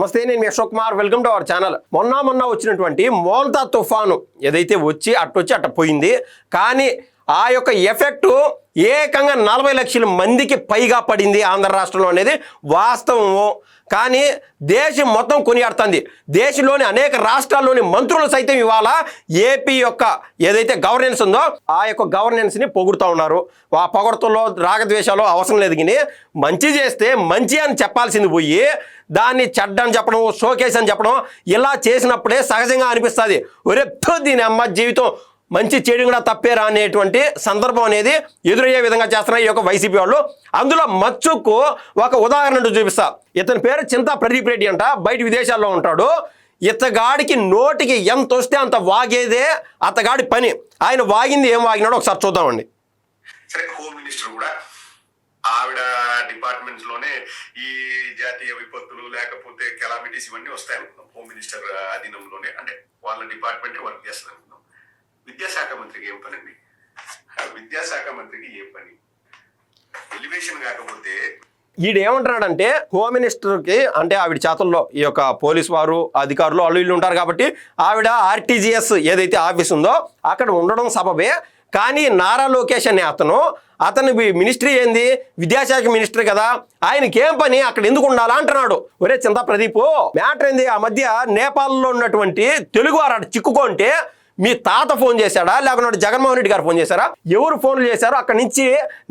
నమస్తే నేను Ashok Kumar. Welcome to our channel. మొన్న మొన్న వచ్చినటువంటి మోల్తా తుఫాను ఏదైతే వచ్చి అట్టొచ్చి అట్ట పోయింది. కానీ ఆ యొక్క ఎఫెక్టు ఏకంగా నలభై లక్షల మందికి పైగా పడింది ఆంధ్ర రాష్ట్రంలో అనేది వాస్తవము. కానీ దేశం మొత్తం కొనియాడుతుంది. దేశంలోని అనేక రాష్ట్రాల్లోని మంత్రులు సైతం ఇవాళ ఏపీ యొక్క ఏదైతే గవర్నెన్స్ ఉందో ఆ యొక్క గవర్నెన్స్ని పొగుడుతూ ఉన్నారు. ఆ పొగడతలో రాగద్వేషాలు అవసరం లేదు కానీ మంచి చేస్తే మంచి అని చెప్పాల్సింది పోయి దాన్ని చెడ్డ అని చెప్పడం షోకేస్ అని చెప్పడం ఇలా చేసినప్పుడే సహజంగా అనిపిస్తుంది. ఒరే దీని అమ్మ జీవితం మంచి చేయడం కూడా తప్పేరా అనేటువంటి సందర్భం అనేది ఎదురయ్యే విధంగా చేస్తున్నారు ఈ యొక్క వైసీపీ వాళ్ళు. అందులో మచ్చుకు ఒక ఉదాహరణ చూపిస్తా. ఇతని పేరు చింతా ప్రదీప్ రెడ్డి అంట. బయట విదేశాల్లో ఉంటాడు. ఇతగాడికి నోటికి ఎంత వస్తే అంత వాగేదే అతగాడి పని. ఆయన వాగింది ఏం వాగినాడో ఒకసారి చూద్దామండి. సరే హోమ్ మినిస్టర్ కూడా ఆవిడ డిపార్ట్మెంట్స్లోనే ఈ జాతీయ విపత్తులు లేకపోతే కెలామిటీస్ ఇవన్నీ వస్తాయి అనుకుందాం హోమ్ మినిస్టర్ అధీనంలోనే. అంటే వాళ్ళ డిపార్ట్మెంటే వర్క్ చేస్తారు విద్యాశాఖ మంత్రికి ఏం పని అండి? విద్యాశాఖ మంత్రికి ఏం పని? ఎలివేషన్ కాకపోతే ఈడు ఏమంటున్నాడంటే హోమ్ మినిస్టర్కి అంటే ఆవిడ చేతుల్లో ఈ యొక్క పోలీస్ వారు అధికారులు వాళ్ళు వీళ్ళు ఉంటారు కాబట్టి ఆవిడ ఆర్టీజీఎస్ ఏదైతే ఆఫీస్ ఉందో అక్కడ ఉండడం సబబే. కానీ నారా లోకేష్ అనే అతను అతని మినిస్ట్రీ ఏంది? విద్యాశాఖ మినిస్టర్ కదా. ఆయనకి ఏం పని? అక్కడ ఎందుకు ఉండాలా అంటున్నాడు. ఒరే చింత ప్రదీప్ మ్యాటర్ ఏంది? ఆ మధ్య నేపాల్లో ఉన్నటువంటి తెలుగు వారు చిక్కుకుంటే మీ తాత ఫోన్ చేశాడా? లేకుంటే జగన్మోహన్ రెడ్డి గారు ఫోన్ చేశారా? ఎవరు ఫోన్లు చేశారో? అక్కడి నుంచి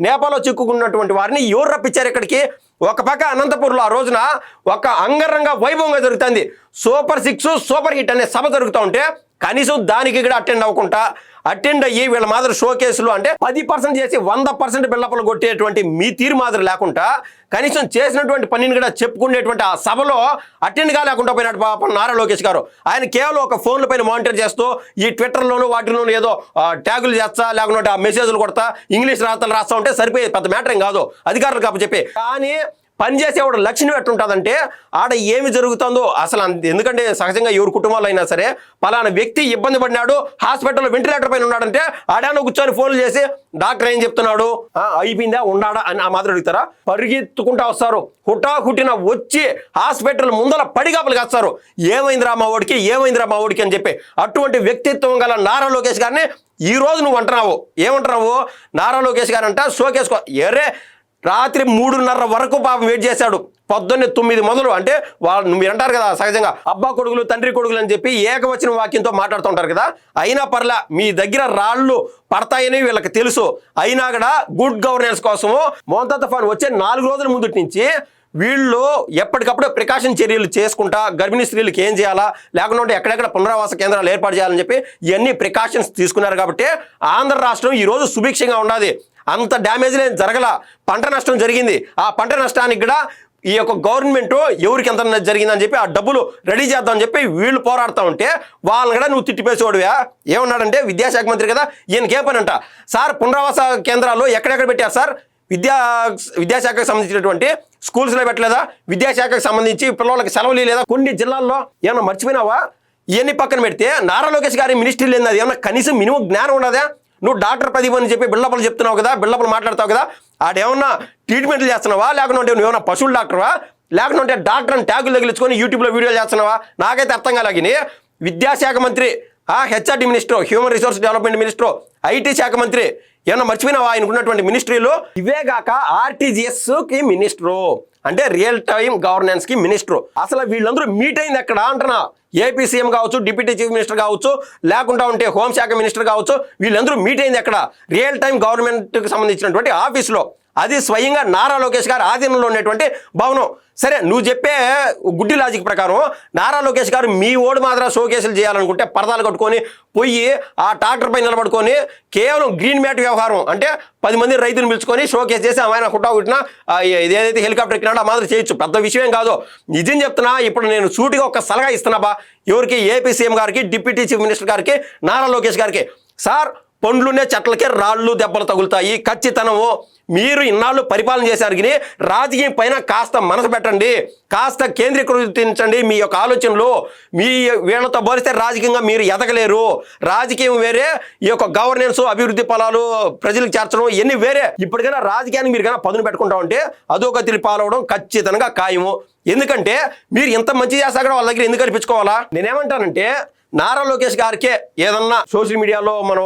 నేపాల్లో చిక్కుకున్నటువంటి వారిని ఎవరు రప్పించారు ఇక్కడికి? ఒక పక్క అనంతపూర్లో ఆ రోజున ఒక అంగరంగ వైభవంగా జరుగుతుంది. సూపర్ సిక్స్ సూపర్ హిట్ అనే సభ జరుగుతూ ఉంటే కనీసం దానికి కూడా అటెండ్ అవ్వకుండా అటెండ్ అయ్యి వీళ్ళ మాదిరి షో కేసులు అంటే పది పర్సెంట్ చేసి వంద పర్సెంట్ బిల్లపలు కొట్టేటువంటి మీ తీరు మాదిరి లేకుండా కనీసం చేసినటువంటి పనిని కూడా చెప్పుకునేటువంటి ఆ సభలో అటెండ్ కాలేకుండా పోయినట్టు పాపం నారా లోకేష్ గారు. ఆయన కేవలం ఒక ఫోన్ల పైన మానిటర్ చేస్తూ ఈ ట్విట్టర్లోనూ వాటిలోనూ ఏదో ట్యాగులు చేస్తా లేకుంటే ఆ మెసేజ్లు కొడతా ఇంగ్లీష్ రాతలు రాస్తా ఉంటే సరిపోయే పెద్ద మ్యాటర్ ఏం కాదు. అధికారులు కాబట్టి చెప్పి కానీ పనిచేసేవాడు లక్ష్యం ఎట్టుంటుందంటే ఆడ ఏమి జరుగుతుందో అసలు అంత ఎందుకంటే సహజంగా ఎవరి కుటుంబాల్లో అయినా సరే పలానా వ్యక్తి ఇబ్బంది పడినాడు హాస్పిటల్లో వెంటిలేటర్ పైన ఉన్నాడంటే ఆడాను కూర్చొని ఫోన్లు చేసి డాక్టర్ ఏం చెప్తున్నాడు? అయిపోయిందా? ఉన్నాడా? అని ఆ మాత్రం అడుగుతారా? పరిగెత్తుకుంటా వస్తారు. హుటా హుటిన వచ్చి హాస్పిటల్ ముందర పడిగాపలు కాస్తారు. ఏమైందిరా మా ఓడికి ఏమైందిరా మా ఓడికి అని చెప్పి అటువంటి వ్యక్తిత్వం గల నారా లోకేష్ గారిని ఈ రోజు నువ్వు అంటున్నావు. ఏమంటున్నావు? నారా లోకేష్ గారు అంట షోకేసుకో ఎరే రాత్రి మూడున్నర వరకు పాపం వెయిట్ చేశాడు. పొద్దున్నే తొమ్మిది మొదలు. అంటే వాళ్ళు మీరు అంటారు కదా సహజంగా అబ్బా కొడుకులు తండ్రి కొడుకులు అని చెప్పి ఏకవచన వాక్యంతో మాట్లాడుతుంటారు కదా. అయినా పర్లా మీ దగ్గర రాళ్ళు పడతాయని వీళ్ళకి తెలుసు. అయినా కూడా గుడ్ గవర్నెన్స్ కోసము మోంతా తుఫాన్ వచ్చే నాలుగు రోజుల ముందుటి నుంచి వీళ్ళు ఎప్పటికప్పుడు ప్రికాషన్ చర్యలు చేసుకుంటా గర్భిణీ స్త్రీలకు ఏం చేయాలా లేకుంటే ఎక్కడెక్కడ పునరావాస కేంద్రాలు ఏర్పాటు చేయాలని చెప్పి ఇవన్నీ ప్రికాషన్స్ తీసుకున్నారు కాబట్టి ఆంధ్ర రాష్ట్రం ఈరోజు సుభిక్షంగా ఉన్నది. అంత డ్యామేజ్ లేదు జరగల పంట నష్టం జరిగింది. ఆ పంట నష్టానికి కూడా ఈ యొక్క గవర్నమెంట్ ఎవరికి ఎంత జరిగిందని చెప్పి ఆ డబ్బులు రెడీ చేద్దామని చెప్పి వీళ్ళు పోరాడుతూ ఉంటే వాళ్ళని కూడా నువ్వు తిట్టిపేసేవాడువా? ఏమన్నాడంటే విద్యాశాఖ మంత్రి కదా ఈయనకి పని అంట? సార్ పునరావాస కేంద్రాలు ఎక్కడెక్కడ పెట్టారు సార్? విద్యా విద్యాశాఖకు సంబంధించినటువంటి స్కూల్స్లో పెట్టలేదా? విద్యాశాఖకు సంబంధించి పిల్లలకి సెలవులు లేదా కొన్ని జిల్లాల్లో ఏమన్నా మర్చిపోయినావా? ఇవన్నీ పక్కన పెడితే నారా లోకేష్ గారి మినిస్ట్రీ లేదు అది ఏమన్నా కనీసం మినిమం జ్ఞానం ఉండదా నువ్వు డాక్టర్ ప్రదీప్ అని చెప్పి బిళ్ళపలు చెప్తున్నావు కదా బిళ్ళపలు మాట్లాడతావు కదా ఆడేమన్నా ట్రీట్మెంట్లు చేస్తున్నావా? లేకుంటే నువ్వు ఏమన్నా పశువుల డాక్టర్వా? లేకుంటే డాక్టర్ అని ట్యాగులు తగిలించుకొని యూట్యూబ్లో వీడియోలు చేస్తున్నావా? నాకైతే అర్థం కాలాగిని విద్యాశాఖ మంత్రి ఆ HRD minister human resource development minister IT శాఖ మంత్రి ఏమన్నా మర్చిపోయినావా? ఆయనకున్నటువంటి ఉన్నటువంటి మినిస్ట్రీలు? ఇవే కాక ఆర్టీజీఎస్కి మినిస్టరు. అంటే రియల్ టైం గవర్నెన్స్కి మినిస్టర్. అసలు వీళ్ళందరూ మీట్ అయింది ఎక్కడ అంటున్నా? ఏపీ సీఎం కావచ్చు డిప్యూటీ చీఫ్ మినిస్టర్ కావచ్చు లేకుండా ఉంటే హోంశాఖ మినిస్టర్ కావచ్చు వీళ్ళందరూ మీట్ అయింది ఎక్కడ? రియల్ టైం గవర్నమెంట్కి సంబంధించినటువంటి ఆఫీస్లో. అది స్వయంగా నారా లోకేష్ గారి ఆధీనంలో ఉన్నటువంటి భవనం. సరే నువ్వు చెప్పే గుడ్డి లాజిక్ ప్రకారం నారా లోకేష్ గారు మీ ఓడి మాత్రం షోకేసులు చేయాలనుకుంటే పరదాలు కట్టుకొని పోయి ఆ ట్రాక్టర్ పై నిలబడుకొని కేవలం గ్రీన్ మ్యాట్ వ్యవహారం అంటే పది మంది రైతులు పిలుచుకొని షోకేస్ చేసి ఆయన కుట్టా కుట్టినా ఏదైతే హెలికాప్టర్ ఎక్కినాడో ఆ మాదిరి చేయొచ్చు. పెద్ద విషయం కాదు. నిజం చెప్తున్నా ఇప్పుడు నేను సూటిగా ఒక సలహా ఇస్తున్నా బా. ఎవరికి? ఏపీ సీఎం గారికి డిప్యూటీ చీఫ్ మినిస్టర్ గారికి నారా లోకేష్ గారికి. సార్ పండ్లునే చెట్లకే రాళ్ళు దెబ్బలు తగులుతాయి. ఖచ్చితనము. మీరు ఇన్నాళ్ళు పరిపాలన చేశారు కానీ రాజకీయం పైన కాస్త మనసు పెట్టండి కాస్త కేంద్రీకృతించండి మీ యొక్క ఆలోచనలు. మీ వీళ్ళతో పోలిస్తే రాజకీయంగా మీరు ఎదగలేరు. రాజకీయం వేరే ఈ యొక్క గవర్నెన్స్ అభివృద్ధి ఫలాలు ప్రజలకు చేర్చడం ఇవన్నీ వేరే. ఇప్పటికైనా రాజకీయాన్ని మీరు కన్నా పదును పెట్టుకుంటా ఉంటే అధోగతిని పాలవడం ఖచ్చితంగా ఖాయము. ఎందుకంటే మీరు ఇంత మంచి చేస్తా కూడా వాళ్ళ దగ్గర ఎందుకు కనిపించుకోవాలా నేనేమంటానంటే నారా లోకేష్ గారికే ఏదన్నా సోషల్ మీడియాలో మనం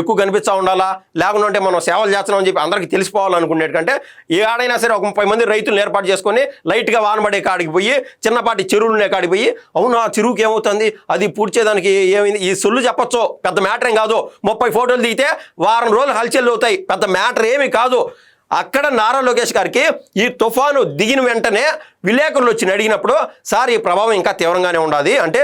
ఎక్కువ కనిపిస్తూ ఉండాలా? లేకుంటే మనం సేవలు చేస్తున్నామని చెప్పి అందరికీ తెలిసిపోవాలనుకునేటంటే ఏ ఆడైనా సరే ఒక ముప్పై మంది రైతులను ఏర్పాటు చేసుకొని లైట్గా వానబడే కాడికి పోయి చిన్నపాటి చెరువులు ఉండే కాడికి పోయి అవును ఆ చెరువుకి ఏమవుతుంది? అది పూడ్చేదానికి ఏమైంది? ఈ సొల్లు చెప్పచ్చు పెద్ద మ్యాటర్ ఏం కాదు. ముప్పై ఫోటోలు దిగితే వారం రోజులు హల్చల్ అవుతాయి. పెద్ద మ్యాటర్ ఏమీ కాదు. అక్కడ నారా లోకేష్ గారికి ఈ తుఫాను దిగిన వెంటనే విలేకరులు వచ్చి అడిగినప్పుడు సార్ ఈ ప్రభావం ఇంకా తీవ్రంగానే ఉండాలి అంటే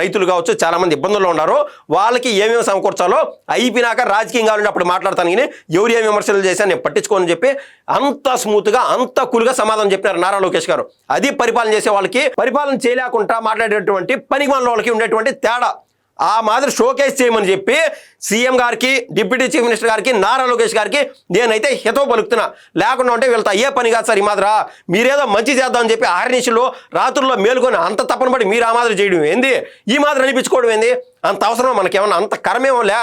రైతులు కావచ్చు చాలామంది ఇబ్బందుల్లో ఉన్నారు. వాళ్ళకి ఏమేమి సమకూర్చాలో అయిపోయినాక రాజకీయం కావాలంటే అప్పుడు మాట్లాడతాను కానీ ఎవరు ఏమి విమర్శలు చేశాను నేను పట్టించుకోని చెప్పి అంత స్మూత్గా అంత కూల్గా సమాధానం చెప్పినారు నారా లోకేష్ గారు. అది పరిపాలన చేసే వాళ్ళకి పరిపాలన చేయలేకుండా మాట్లాడేటువంటి పనికి వాళ్ళకి ఉండేటువంటి తేడా. ఆ మాదిరి షోకేస్ చేయమని చెప్పి సీఎం గారికి డిప్యూటీ చీఫ్ మినిస్టర్ గారికి నారా లోకేష్ గారికి నేనైతే హితవు పలుకుతున్నా. లేకుండా ఉంటే వీళ్ళతో అయ్యే పని కాదు సార్ ఈ మాదిరా మీరేదో మంచి చేద్దామని చెప్పి ఆహర్నిశలు రాత్రుల్లో మేలుకొని అంత తప్పని మీరు ఆ మాదిరి చేయడం ఏంది? ఈ మాదిరి అనిపించుకోవడం ఏంది? అంత అవసరం మనకేమన్నా? అంత కరమేమో లే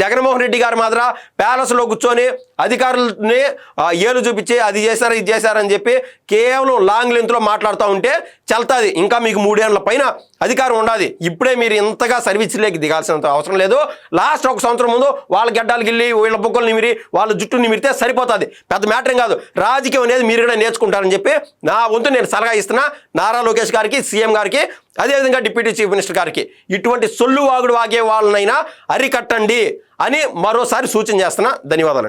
జగన్మోహన్ రెడ్డి గారి మాదిర ప్యాలెస్లో కూర్చొని అధికారులని ఏలు చూపించి అది చేశారు ఇది చేశారని చెప్పి కేవలం లాంగ్ లెంత్లో మాట్లాడుతూ ఉంటే చల్తాది. ఇంకా మీకు మూడేళ్ళ పైన అధికారం ఉండాలి ఇప్పుడే మీరు ఇంతగా సర్వీస్లోకి దిగాల్సినంత అవసరం లేదు. లాస్ట్ ఒక సంవత్సరం ముందు వాళ్ళ గడ్డాలు వెళ్ళి వీళ్ళ బొక్కలు నిమిరి వాళ్ళ జుట్టు నిమిరితే సరిపోతుంది. పెద్ద మ్యాటర్ కాదు. రాజకీయం అనేది మీరు కూడా నేర్చుకుంటారని చెప్పి నా వంతు నేను సలహా ఇస్తున్నా. నారా లోకేష్ గారికి సీఎం గారికి అదేవిధంగా డిప్యూటీ చీఫ్ మినిస్టర్ గారికి ఇటువంటి సొల్లు వాగుడు వాగే వాళ్ళనైనా అరికట్టండి అని మరోసారి సూచన చేస్తున్నా ధన్యవాదాలండి.